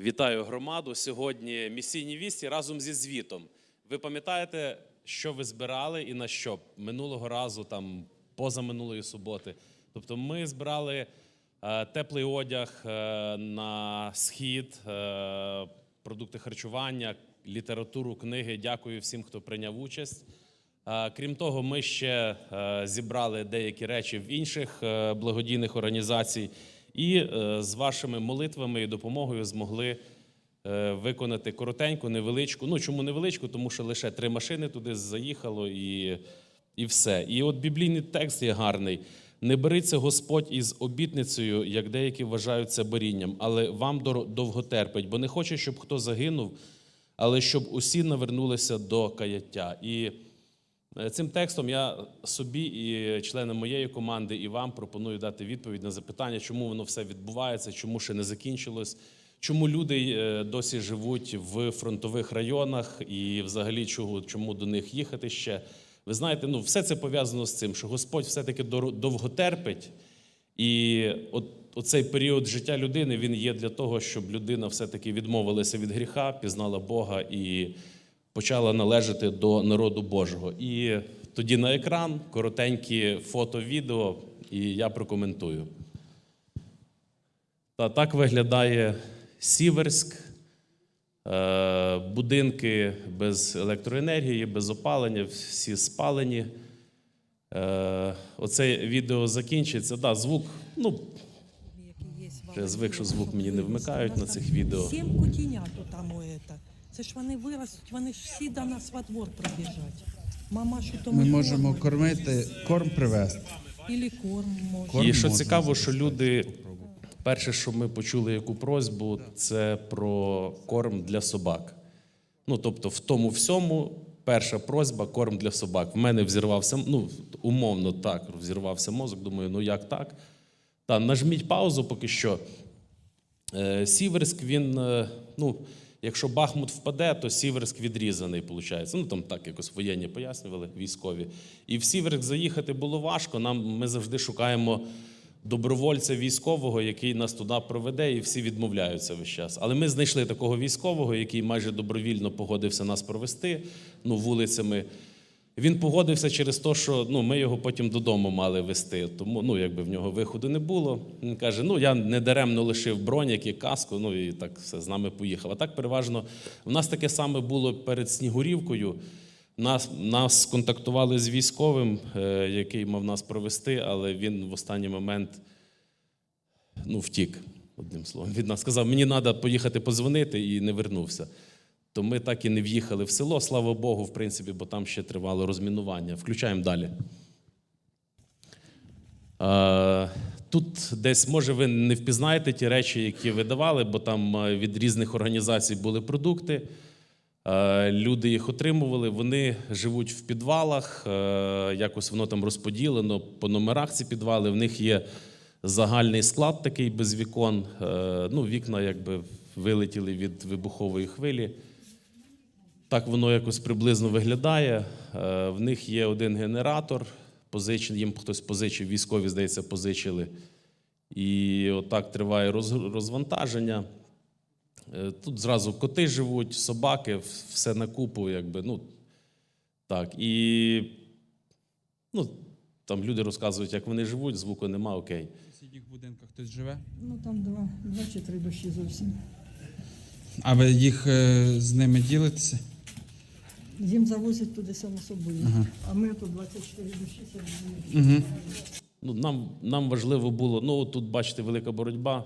Вітаю громаду. Сьогодні місійні вісті разом зі звітом. Ви пам'ятаєте, що ви збирали і на що минулого разу, там позаминулої суботи. Тобто, ми збирали е, теплий одяг е, на схід, е, продукти харчування, літературу, книги. Дякую всім, хто прийняв участь. Е, Крім того, ми ще е, зібрали деякі речі в інших е, благодійних організацій, і е, з вашими молитвами і допомогою змогли е, виконати коротеньку, невеличку. Ну чому невеличку? Тому що лише три машини туди заїхало і, і все. І от біблійний текст є гарний. Не бериться Господь із обітницею, як деякі вважають це борінням, але вам довго терпить, бо не хоче, щоб хто загинув, але щоб усі навернулися до каяття. І Цим текстом я собі і членам моєї команди і вам пропоную дати відповідь на запитання, чому воно все відбувається, чому ще не закінчилось, чому люди е, досі живуть в фронтових районах і взагалі чому до них їхати ще. Ви знаєте, ну все це пов'язано з цим, що Господь все-таки довго терпить, і от оцей період життя людини він є для того, щоб людина все-таки відмовилася від гріха, пізнала Бога і почала належати до народу Божого. І тоді на екран коротенькі фото, відео, і я прокоментую. Та так виглядає Сіверськ. Е, Будинки без електроенергії, без опалення, всі спалені. Е, Оце відео закінчиться. Да, звук, ну, я звик, що звук мені не вмикають на цих відео. Сім кутінят там. Це ж вони виростуть, вони ж всі до нас во двор прибіжать. Мама, що то Ми можемо кормити, корм привезти. Ілі корм може. Корм І що можна цікаво, що люди, перше, що ми почули яку просьбу, це про корм для собак. Ну, тобто, в тому всьому перша просьба корм для собак. В мене взірвався, ну, умовно так, взірвався мозок. Думаю, ну як так? Та нажміть паузу поки що. Е, Сіверськ, він, е, ну, якщо Бахмут впаде, то Сіверськ відрізаний, виходить. Ну там так якось воєнні пояснювали, військові. І в Сіверськ заїхати було важко. Нам ми завжди шукаємо добровольця військового, який нас туди проведе, і всі відмовляються весь час. Але ми знайшли такого військового, який майже добровільно погодився нас провести ну, вулицями. Він погодився через те, що ну, ми його потім додому мали вести. Тому ну, якби в нього виходу не було. Він каже: ну я не даремно лишив бронік і каску, ну і так все з нами поїхав. А так переважно в нас таке саме було перед Снігурівкою. Нас, нас контактували з військовим, е, який мав нас провести, але він в останній момент ну, втік, одним словом. Від нас сказав, мені треба поїхати подзвонити і не вернувся. То ми так і не в'їхали в село, слава Богу, в принципі, бо там ще тривало розмінування. Включаємо далі. Е, Тут десь, може, ви не впізнаєте ті речі, які ви давали, бо там е, від різних організацій були продукти. Е, Люди їх отримували, вони живуть в підвалах, якось воно там розподілено по номерах ці підвали. В них є загальний склад такий без вікон. Ну, вікна якби вилетіли від вибухової хвилі. Так воно якось приблизно виглядає. Е, В них є один генератор, позичений, їм хтось позичив, військові, здається, позичили. І отак триває розвантаження. Е, Тут зразу коти живуть, собаки, все на купу, якби, ну, так. І ну, там люди розказують, як вони живуть, звуку нема, окей. В сусідніх будинках хтось живе. Ну там два, два чи три душі зовсім. А ви їх е, з ними ділитеся? Їм завозять туди само собою. А ми тут 24 душі собі. Угу. Ну, нам, нам важливо було, ну тут бачите, велика боротьба.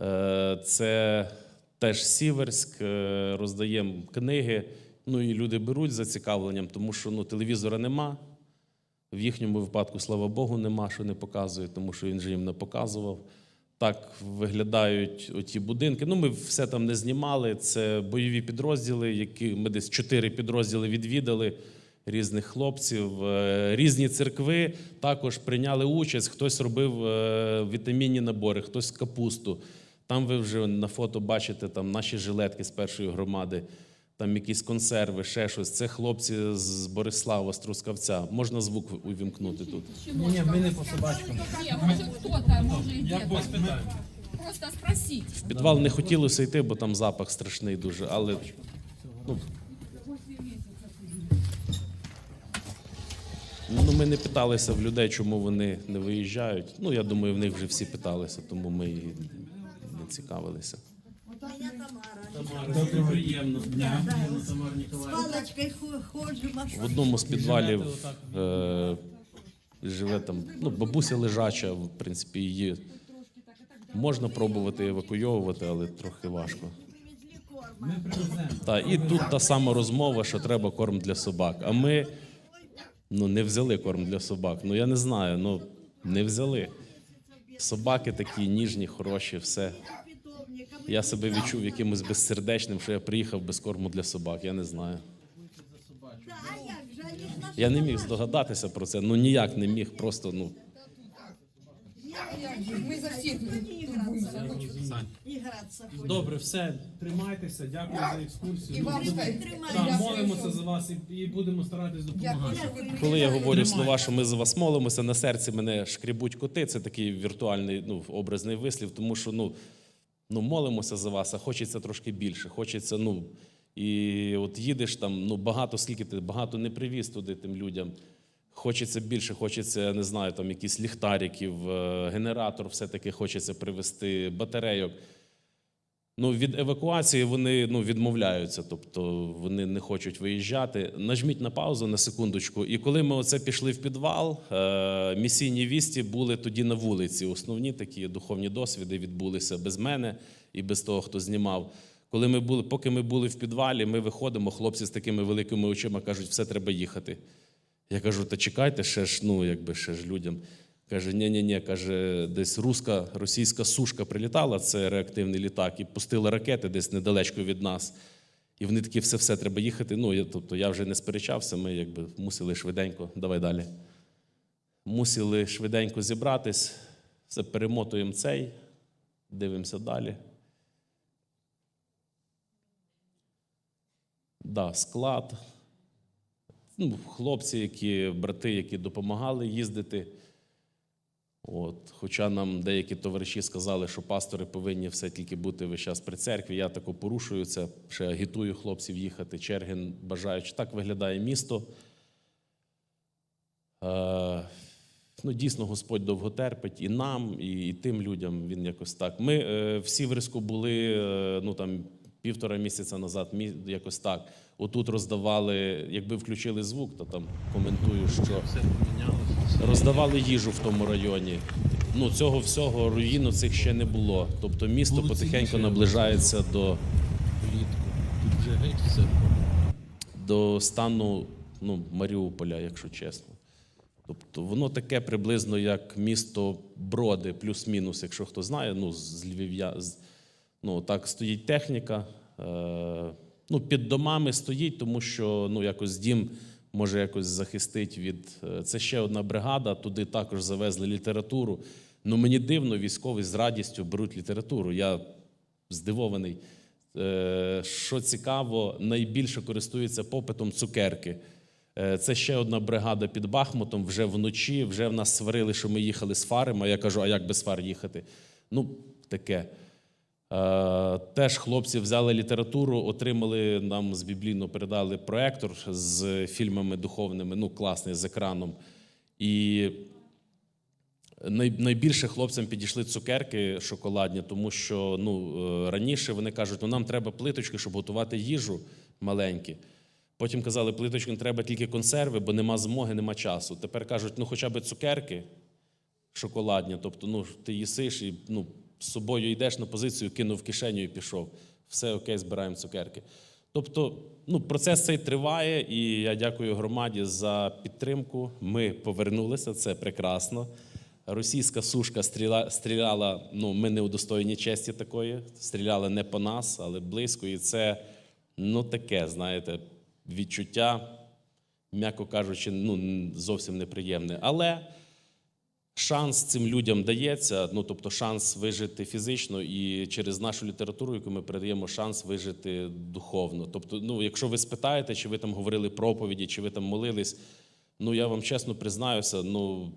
Е, Це теж Сіверськ, е, роздаємо книги. Ну і люди беруть з зацікавленням, тому що ну, телевізора нема. В їхньому випадку, слава Богу, нема, що не показує, тому що він же їм не показував. Так виглядають оті будинки. Ну, ми все там не знімали. Це бойові підрозділи, які ми десь чотири підрозділи відвідали різних хлопців. Е, Різні церкви також прийняли участь. Хтось робив е, вітамінні набори, хтось капусту. Там ви вже на фото бачите там наші жилетки з першої громади, там якісь консерви, ще щось. Це хлопці з Борислава, з Трускавця. Можна звук увімкнути тут. Ні, ми не по собачкам. Ні, може хто там, може і Я просто спросить. В підвал не хотілося йти, бо там запах страшний дуже, але ну, ну, ми не питалися в людей, чому вони не виїжджають. Ну, я думаю, в них вже всі питалися, тому ми і не цікавилися. Приємно. Дня. ходжу. В одному з підвалів е, живе там ну, бабуся лежача, в принципі, її можна пробувати евакуйовувати, але трохи важко. Та, і тут та сама розмова, що треба корм для собак. А ми ну, не взяли корм для собак. Ну я не знаю, ну не взяли. Собаки такі ніжні, хороші, все. Я себе відчув якимось безсердечним, що я приїхав без корму для собак. Я не знаю. Я не міг здогадатися про це. Ну ніяк не міг. Просто ну Мы за всех турбуемся. Гратися. Добре, все, тримайтеся, дякую за екскурсію. І вам Ну, сказати, Так, молимося за вас і, і будемо старатись допомагати. коли я говорю слова, що ми за вас молимося, на серці мене шкрібуть коти. Це такий віртуальний ну, образний вислів, тому що ну, ну молимося за вас, а хочеться трошки більше. Хочеться, ну і от їдеш там, ну багато скільки ти багато не привіз туди тим людям. Хочеться більше, хочеться, не знаю, там якісь ліхтариків, е, генератор все-таки хочеться привезти, батарейок. Ну, від евакуації вони ну, відмовляються, тобто вони не хочуть виїжджати. Нажміть на паузу на секундочку. І коли ми оце пішли в підвал, е, місійні вісті були тоді на вулиці. Основні такі духовні досвіди відбулися без мене і без того, хто знімав. Коли ми були, поки ми були в підвалі, ми виходимо, хлопці з такими великими очима кажуть, все треба їхати. Я кажу, та чекайте, ще ж, ну, якби ще ж людям. Каже, ні, ні, ні, каже, десь руська, російська сушка прилітала, це реактивний літак, і пустила ракети десь недалечко від нас. І вони такі, все, все, треба їхати. Ну, я, тобто я вже не сперечався, ми якби мусили швиденько, давай далі. Мусили швиденько зібратись, все перемотуємо цей, дивимося далі. Да, склад, ну, хлопці, які, брати, які допомагали їздити. От, хоча нам деякі товариші сказали, що пастори повинні все тільки бути весь час при церкві. Я тако порушую це, ще агітую хлопців їхати. Черги бажаючи. Так виглядає місто. Е, ну, дійсно, Господь довго терпить і нам, і, і тим людям. Він якось так. Ми е, всі в Риску були е, ну, там, півтора місяця назад, мі, якось так. Отут роздавали, якби включили звук, то там коментую, що роздавали їжу в тому районі. Ну, цього всього руїну цих ще не було. Тобто місто потихеньку наближається до, до стану ну, Маріуполя, якщо чесно. Тобто воно таке приблизно як місто Броди, плюс-мінус, якщо хто знає, ну, з Львів'я. Ну, так стоїть техніка. Е, ну, під домами стоїть, тому що ну, якось дім може якось захистить від. е, Це ще одна бригада, туди також завезли літературу. Ну, мені дивно, військові з радістю беруть літературу. Я здивований. Е, Що цікаво, найбільше користуються попитом цукерки. Е, Це ще одна бригада під Бахмутом. Вже вночі, вже в нас сварили, що ми їхали з фарами. А я кажу, а як без фар їхати? Ну, таке. Е, Теж хлопці взяли літературу, отримали нам з біблійно передали проектор з фільмами духовними, ну класний з екраном. І найбільше хлопцям підійшли цукерки шоколадні, тому що ну, е, раніше вони кажуть, ну нам треба плиточки, щоб готувати їжу маленькі. Потім казали, плиточки треба тільки консерви, бо нема змоги, нема часу. Тепер кажуть, ну хоча б цукерки шоколадні. Тобто, ну, ти їсиш і ну, з собою йдеш на позицію, кинув кишеню і пішов. Все окей, збираємо цукерки. Тобто, ну, процес цей триває, і я дякую громаді за підтримку. Ми повернулися, це прекрасно. Російська сушка стріла, стріляла, ну, ми не удостоєні честі такої, стріляла не по нас, але близько. І це ну, таке, знаєте, відчуття, м'яко кажучи, ну, зовсім неприємне. Але шанс цим людям дається, ну тобто шанс вижити фізично і через нашу літературу, яку ми передаємо, шанс вижити духовно. Тобто, ну, якщо ви спитаєте, чи ви там говорили проповіді, чи ви там молились, Ну, я вам чесно признаюся, ну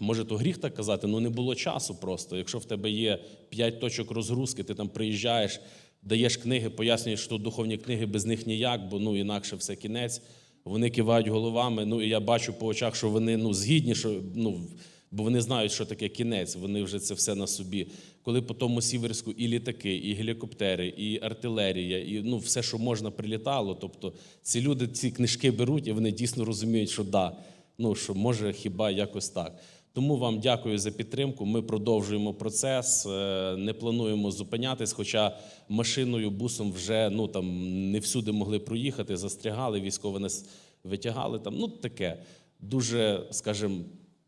може то гріх так казати, ну не було часу просто. Якщо в тебе є п'ять точок розгрузки, ти там приїжджаєш, даєш книги, пояснюєш, що духовні книги без них ніяк, бо ну інакше все кінець. Вони кивають головами. Ну і я бачу по очах, що вони ну згідні, що ну. Бо вони знають, що таке кінець, вони вже це все на собі. Коли по тому сіверську і літаки, і гелікоптери, і артилерія, і ну все, що можна, прилітало. Тобто ці люди ці книжки беруть, і вони дійсно розуміють, що да, ну що може хіба якось так. Тому вам дякую за підтримку. Ми продовжуємо процес, е, не плануємо зупинятись. Хоча машиною, бусом вже ну там не всюди могли проїхати, застрягали, військові нас витягали. Там ну таке дуже, скажімо,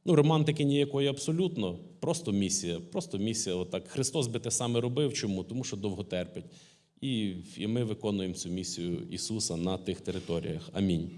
Ну, романтики ніякої абсолютно, просто місія. Просто місія. Отак. Христос би те саме робив. Чому? Тому що довго терпить. І, і ми виконуємо цю місію Ісуса на тих територіях. Амінь.